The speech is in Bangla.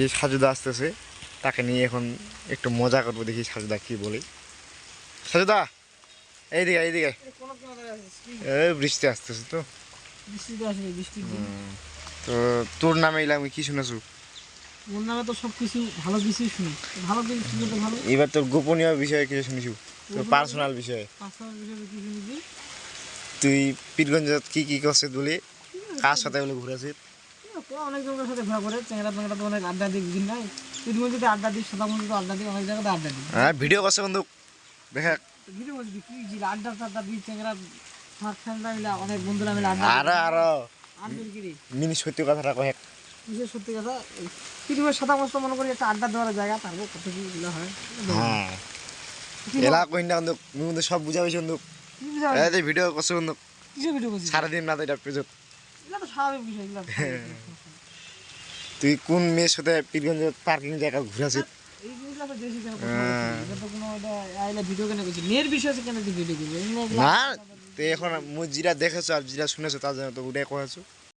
যে সাজুদা আসতেছে তাকে নিয়ে এখন একটু মজা করব দেখি সাজুদা কি বলে। সাজুদা এইদিকে এইদিকে। এই বৃষ্টি আসতেছে তো। তো তোর নামে এলাম কি শুনেছু? ওর নামে তো সব কিছু ভালো কিছুই শুনি। ভালো কিছু শুনে তো ভালো। এবার তোর গোপনীয় বিষয়ে কিছু শুনিছু? তোর পার্সোনাল বিষয়ে। পাঁচটার বিষয়ে কি শুনেছি? তুই পীরগঞ্জত কি কি করছে বলি? কার সাথে বলে ঘুরেছিস? অনেক জনের সাথে ঘোরা করে চ্যাংরা চ্যাংরা তো অনেক আড্ডা দিই দিন নাই। আড্ডা দিই সাদা আড্ডা দিই অনেক জায়গাতে আড্ডা দিই। হ্যাঁ ভিডিও করছে বন্ধু। দেখা ভিডিও মধ্যে কি জি আড্ডা টাড্ডা দিই মিলে অনেক বন্ধুরা মিলে আড্ডা আরও মিনি সত্যি কথাটা কয়ে। বিশেষ সত্যি কথা পৃথিবীর সাদা মস্ত মনে করি একটা আড্ডা দেওয়ার জায়গা তারপর কত কি এগুলো হয়। হ্যাঁ। এলা কই না বন্ধু সব বুঝা হয়েছে বন্ধু। কি বুঝা এই যে ভিডিও করছে বন্ধু। সারাদিন না এটা পেজত স্বাভাবিক বিষয়। তুই কোন মেয়ের সাথে পীরগঞ্জ পার্কিং জায়গা ঘুরেছিস? হ্যাঁ। না। তুই এখন মুই যেটা দেখেছ আর জিরা শুনেছো তার জন্য তো ওটাই কয়েছো।